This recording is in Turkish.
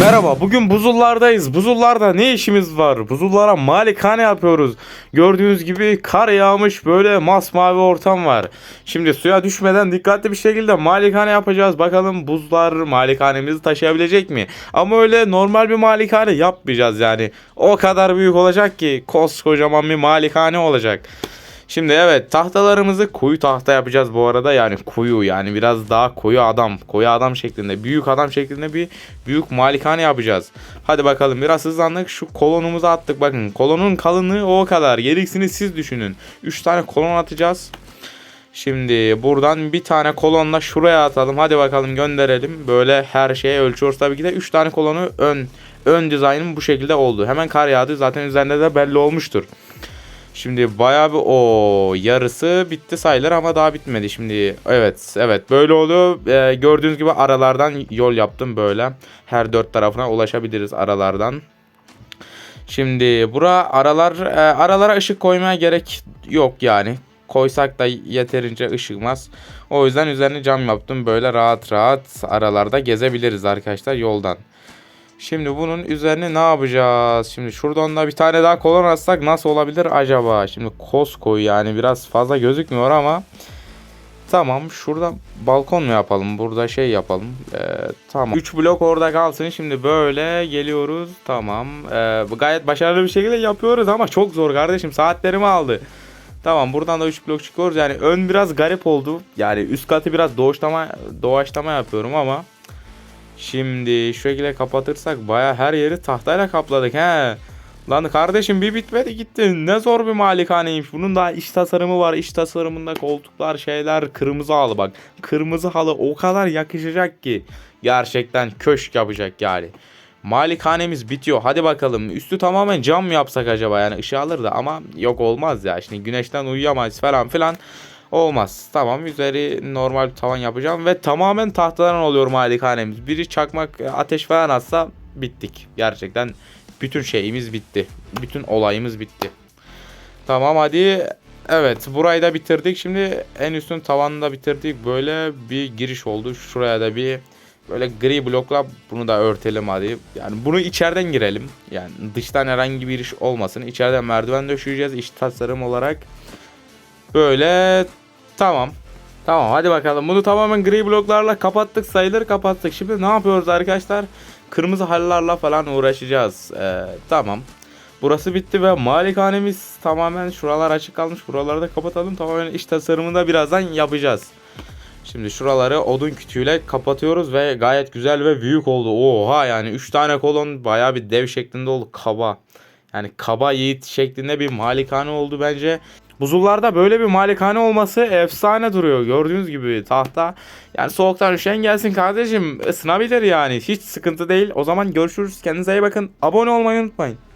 Merhaba, bugün buzullardayız. Buzullarda ne işimiz var? Buzullara malikane yapıyoruz. Gördüğünüz gibi kar yağmış böyle masmavi ortam var. Şimdi suya düşmeden dikkatli bir şekilde malikane yapacağız. Bakalım buzlar malikanemizi taşıyabilecek mi? Ama öyle normal bir malikane yapmayacağız yani. O kadar büyük olacak ki koskocaman bir malikane olacak. Şimdi evet tahtalarımızı koyu tahta yapacağız bu arada yani koyu yani biraz daha koyu adam koyu adam şeklinde büyük adam şeklinde bir büyük malikane yapacağız. Hadi bakalım biraz hızlandık şu kolonumuzu attık bakın kolonun kalınlığı o kadar gerisini siz düşünün. 3 tane kolon atacağız. Şimdi buradan bir tane kolonla şuraya atalım. Hadi bakalım gönderelim. Böyle her şeye ölçüyoruz. Tabii ki de 3 tane kolonu ön ön dizaynım bu şekilde oldu. Hemen kar yağdı. Zaten üzerinde de belli olmuştur. Şimdi bayağı bir o yarısı bitti sayılır ama daha bitmedi. Şimdi evet evet böyle oluyor. Ee, gördüğünüz gibi aralardan yol yaptım böyle. Her dört tarafına ulaşabiliriz aralardan. Şimdi bura aralar e, aralara ışık koymaya gerek yok yani. Koysak da yeterince ışıkmaz. O yüzden üzerine cam yaptım. Böyle rahat rahat aralarda gezebiliriz arkadaşlar yoldan. Şimdi bunun üzerine ne yapacağız? Şimdi şuradan da bir tane daha kolon atsak nasıl olabilir acaba? Şimdi koskoyu yani biraz fazla gözükmüyor ama Tamam şurada balkon mu yapalım? Burada şey yapalım. Ee, tamam. 3 blok orada kalsın. Şimdi böyle geliyoruz. Tamam. Ee, gayet başarılı bir şekilde yapıyoruz ama çok zor kardeşim. Saatlerimi aldı. Tamam buradan da 3 blok çıkıyoruz. Yani ön biraz garip oldu. Yani üst katı biraz doğuşlama doğaçlama yapıyorum ama Şimdi şu şekilde kapatırsak baya her yeri tahtayla kapladık he. Lan kardeşim bir bitmedi gitti. Ne zor bir malikaneymiş. Bunun da iç tasarımı var. İç tasarımında koltuklar şeyler kırmızı halı bak. Kırmızı halı o kadar yakışacak ki. Gerçekten köşk yapacak yani. Malikanemiz bitiyor. Hadi bakalım. Üstü tamamen cam yapsak acaba? Yani ışığı alır da ama yok olmaz ya. Şimdi güneşten uyuyamayız falan filan. Olmaz. Tamam üzeri normal tavan yapacağım ve tamamen tahtadan oluyor malikanemiz. Biri çakmak ateş falan atsa bittik. Gerçekten bütün şeyimiz bitti. Bütün olayımız bitti. Tamam hadi. Evet burayı da bitirdik. Şimdi en üstün tavanını da bitirdik. Böyle bir giriş oldu. Şuraya da bir böyle gri blokla bunu da örtelim hadi. Yani bunu içeriden girelim. Yani dıştan herhangi bir iş olmasın. İçeriden merdiven döşeyeceğiz iç tasarım olarak. Böyle tamam. Tamam hadi bakalım. Bunu tamamen gri bloklarla kapattık sayılır kapattık. Şimdi ne yapıyoruz arkadaşlar? Kırmızı halılarla falan uğraşacağız. Ee, tamam. Burası bitti ve malikanemiz tamamen şuralar açık kalmış. Buraları da kapatalım. Tamamen iç tasarımını da birazdan yapacağız. Şimdi şuraları odun kütüğüyle kapatıyoruz ve gayet güzel ve büyük oldu. Oha yani 3 tane kolon baya bir dev şeklinde oldu. Kaba. Yani kaba yiğit şeklinde bir malikane oldu bence. Buzullarda böyle bir malikane olması efsane duruyor. Gördüğünüz gibi tahta. Yani soğuktan üşen gelsin kardeşim. Isınabilir yani. Hiç sıkıntı değil. O zaman görüşürüz. Kendinize iyi bakın. Abone olmayı unutmayın.